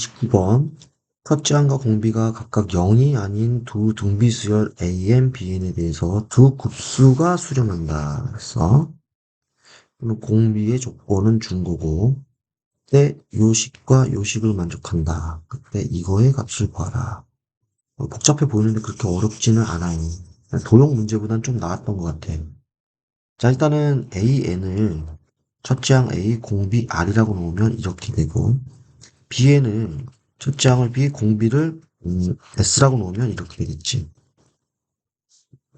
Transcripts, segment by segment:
29번 첫째 항과 공비가 각각 0이 아닌 두 등비수열 a, bn에 대해서 두 급수가 수렴한다. 그래서 공비의 조건은 중고고 그때 요식과 요식을 만족한다. 그때 이거의 값을 구하라. 어, 복잡해 보이는데 그렇게 어렵지는 않아요. 도형 문제보단 좀 나았던 것 같아. 자, 일단은 AN을 첫째 항 A 공비 R이라고 놓으면 이렇게 되고 B에는 첫째 항을 B 공비를 음, S라고 놓으면 이렇게 되겠지.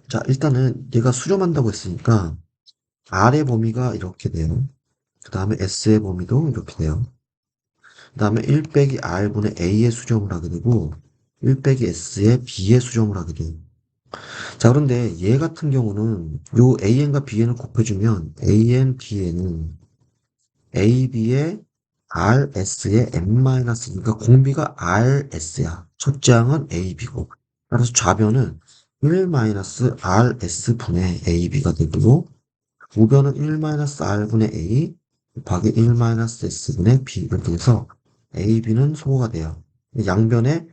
자, 일단은 얘가 수렴한다고 했으니까 R의 범위가 이렇게 돼요. 그 다음에 S의 범위도 이렇게 돼요. 그 다음에 1 빼기 R분의 A의 수렴을 하게 되고 1 빼기 S의 B의 수렴을 하게 돼요. 자, 그런데 얘 같은 경우는 요 AN과 BN을 곱해주면 AN, BN은 AB의 RS의 M-, 그러니까 공비가 RS야. 첫째 항은 AB고. 따라서 좌변은 1-RS 분의 AB가 되고, 우변은 1-R분의 A 곱하기 1-S분의 B 이렇게 돼서 AB는 소거가 돼요. 양변에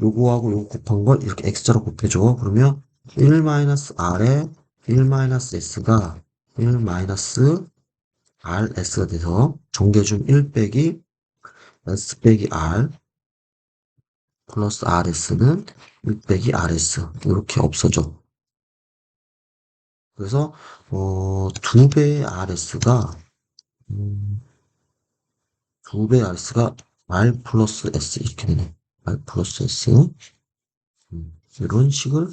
요거하고 요거 곱한 걸 이렇게 X자로 곱해줘. 그러면 1-R에 1-S가 1-RS가 돼서 정계중 1 빼기 S 빼기 R 플러스 RS는 1 빼기 RS 이렇게 없어져. 그래서 어, 두 배의 RS가 음, 두 배의 RS가 R 플러스 S 이렇게 되네. R 플러스 S 음, 이런 식을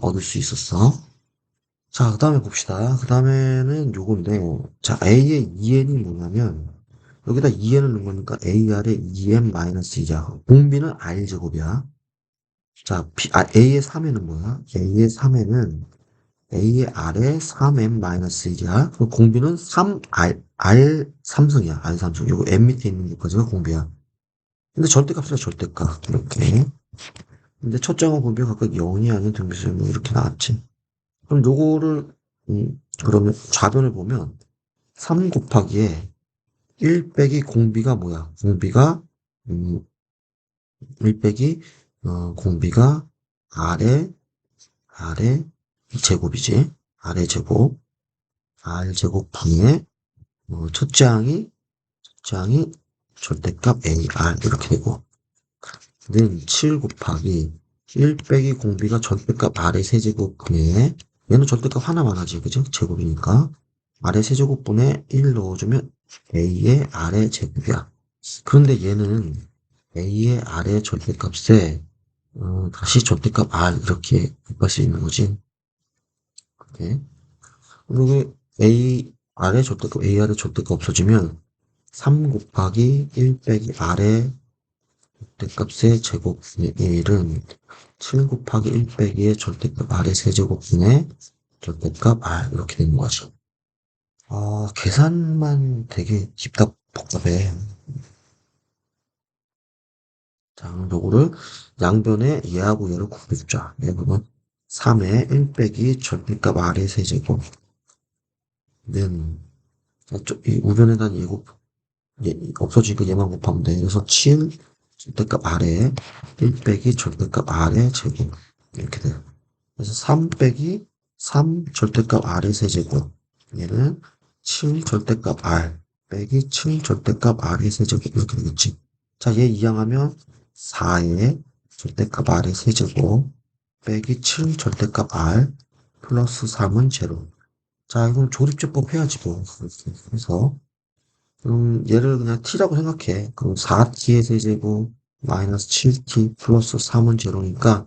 얻을 수 있었어. 자, 그 다음에 봅시다. 그 다음에는 요건데, 자, A의 2n이 뭐냐면, 여기다 2n을 넣은 거니까 AR의 2n-2자. 공비는 R제곱이야. 자, B, 아, A의 3n은 뭐야? A의 3n은 A의 R의 3n-1이야. 그리고 공비는 3R, R 3승이야. R 3승. 요거 M 밑에 있는 것까지가 공비야. 근데 절대값이라 절대값. 이렇게. 근데 첫째와 공비가 각각 0이 아닌 등비수열 뭐 이렇게 나왔지. 그럼 요거를 음, 그러면 좌변을 보면 3 곱하기에 1 빼기 공비가 뭐야? 공비가 음, 1 빼기 어, 공비가 R의 R의 제곱이지. R의 제곱 R 제곱 분의 어, 첫째 항이 첫째 항이 절대값 AR 이렇게 되고 는7 곱하기 1 빼기 공비가 절대값 R의 세제곱 분의 얘는 절대값 하나만 하지, 그죠? 제곱이니까. 아래 세제곱분에 1 넣어주면 A의 아래 제곱이야. 그런데 얘는 A의 아래 절대값에 어, 다시 절대값 R 이렇게 곱할 수 있는 거지. 이렇게. 그리고 A 아래 절대값, A 아래 절대값 없어지면 3 곱하기 1 빼기 R의 절대값의 제곱분의 1은 7 곱하기 1 빼기의 절대값 R의 세제곱분의 절대값 R 이렇게 되는 거죠. 아, 계산만 되게 깊다 복잡해. 자, 요거를 양변에 얘하고 얘를 곱해주자. 얘는 3의 1 빼기 절대값 R의 세제곱 는 이 우변에다 예곱 얘, 없어지니까 얘만 곱하면 돼. 그래서 7 절대값 R에 1 빼기 절대값 R의 제곱 이렇게 돼요. 그래서 3 빼기 3 절대값 R의 세제곱 얘는 7 절대값 R 빼기 7 절대값 R의 세제곱 이렇게 되겠지. 자, 얘 이항하면 4의 절대값 R의 세제곱 빼기 7 절대값 R 플러스 3은 제로. 자, 이건 조립제법 해야지 뭐. 이렇게 음, 얘를 그냥 t라고 생각해. 그럼 4t의 세제곱 마이너스 7t 플러스 3은 제로니까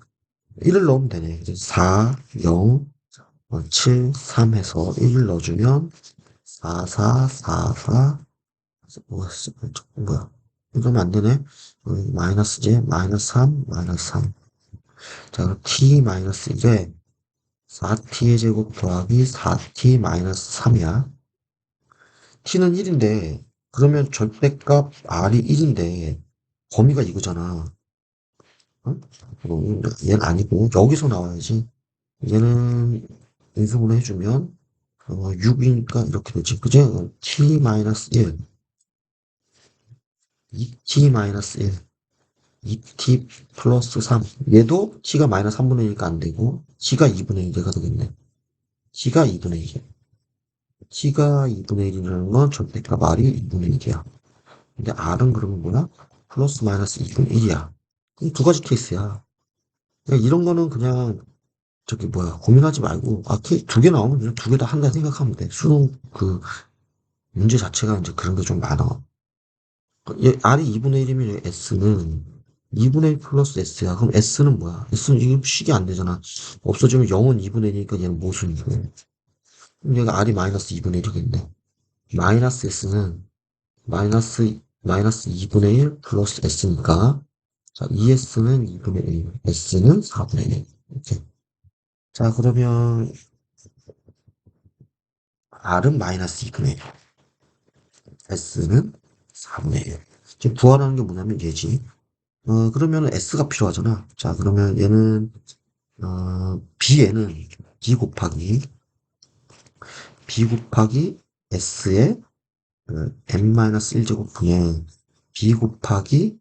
1을 넣으면 되네. 그래서 4, 0, 7, 3 해서 1을 넣어주면 4, 4, 4, 4 뭐야, 뭐야. 이러면 안 되네. 마이너스 제 마이너스 3, 마이너스 3. 자, 그럼 t 마이너스 1에 4t의 제곱 더하기 4t 마이너스 3이야. T는 1인데, 그러면 절대값 r이 1인데, 범위가 이거잖아. 어? 얘는 아니고, 여기서 나와야지. 얘는 인수분해 해주면, 어, 6이니까 이렇게 되지. 그죠? t-1. 2t-1. 2t 플러스 3. 얘도 t가 마이너스 3분의 1이니까 안 되고, t가 2분의 1가 되겠네. t가 2분의 1이야. T가 2분의 1이라는 건 절대값 r이 2분의 1이야. 근데 r은 그러면 뭐야? 플러스 마이너스 2분의 1이야. 두 가지 케이스야. 그냥 이런 거는 그냥 저기 뭐야 고민하지 말고 아두개 나오면 그냥 두 개 다 한다 생각하면 돼. 수능 그 문제 자체가 이제 그런 게 좀 많아. 얘 r이 2분의 1이면 s는 2분의 1 플러스 s야. 그럼 s는 뭐야? s는 이게 식이 안 되잖아. 없어지면 0은 2분의 1이니까 얘는 모순이고. 얘가 r이 마이너스 2분의 1이겠네. 마이너스 s는 마이너스 마이너스 2분의 1 플러스 s니까 자 2s는 2분의 1, s는 4분의 1 이렇게. 자 그러면 r은 마이너스 2분의 1, s는 4분의 1. 지금 구하라는 게 뭐냐면 얘지. 어 그러면 s가 필요하잖아. 자 그러면 얘는 어 b에는 b 곱하기 b 곱하기 s의 그 n-1제곱 분의 b 곱하기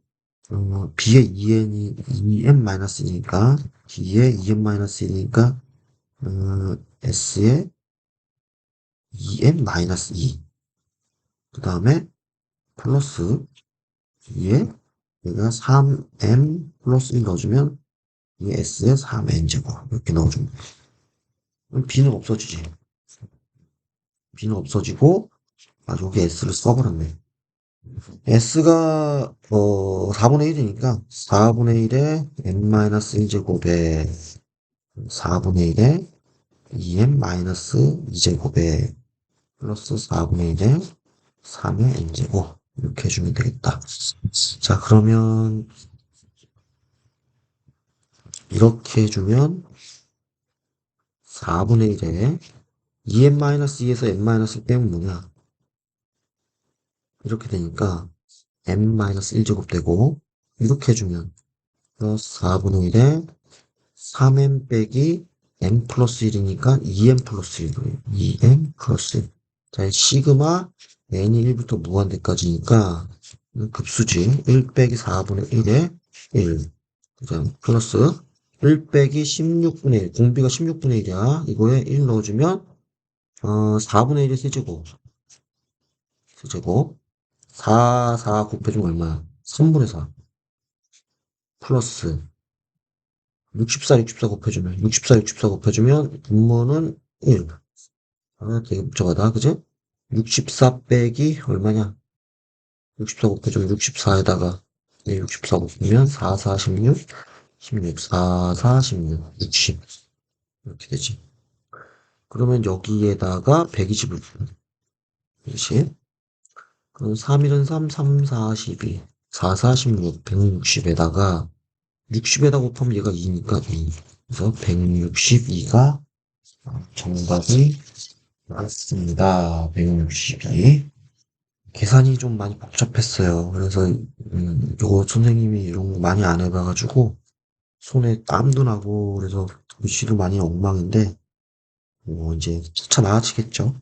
어, b의 2n이 2n-1이니까 b의 2n-1이니까 어, s의 2n-2. 그 다음에 플러스 위에 얘가 3n 플러스 1 넣어주면 이 s의 3n제곱 이렇게 넣어주면 돼. b는 없어지지. B는 없어지고 아 여기 s를 써버렸네. s가 어 4분의 1이니까 4분의 1에 n-1제곱에 4분의 1에 2n-2제곱에 플러스 4분의 1에 3의 n제곱 이렇게 해주면 되겠다. 자 그러면 이렇게 해주면 4분의 1에 2n-2에서 n-1 빼면 뭐냐 이렇게 되니까 n-1제곱 되고 이렇게 해주면 플러스 4분의 1에 3n 빼기 n 플러스 1이니까 2n 플러스 1이에요. 2n 플러스 1. 자, 시그마 n이 1부터 무한대까지니까 급수지. 1 빼기 4분의 1에 1. 그다음 플러스 1 빼기 16분의 1. 공비가 16분의 1이야. 이거에 1 넣어주면 어, 4분의 1의 세제곱. 세제곱. 4, 4 곱해주면 얼마야? 3분의 4. 플러스 64, 64 곱해주면 64, 64 곱해주면 분모는 1. 아, 되게 복잡하다. 그지? 64 빼기 얼마냐? 64 곱해주면 64에다가 64 곱하면 4, 4, 16, 16, 4, 4, 16, 60. 이렇게 되지. 그러면 여기에다가 120을 120. 그럼 3, 1은 3, 3, 4, 12, 4, 4, 16, 160에다가 60에다 곱하면 얘가 2니까 2. 그래서 162가 정답이 맞습니다. 162. 계산이 좀 많이 복잡했어요. 그래서 음, 요거 선생님이 이런 거 많이 안 해봐가지고 손에 땀도 나고 그래서 글씨도 많이 엉망인데 뭐 이제 차차 나아지겠죠.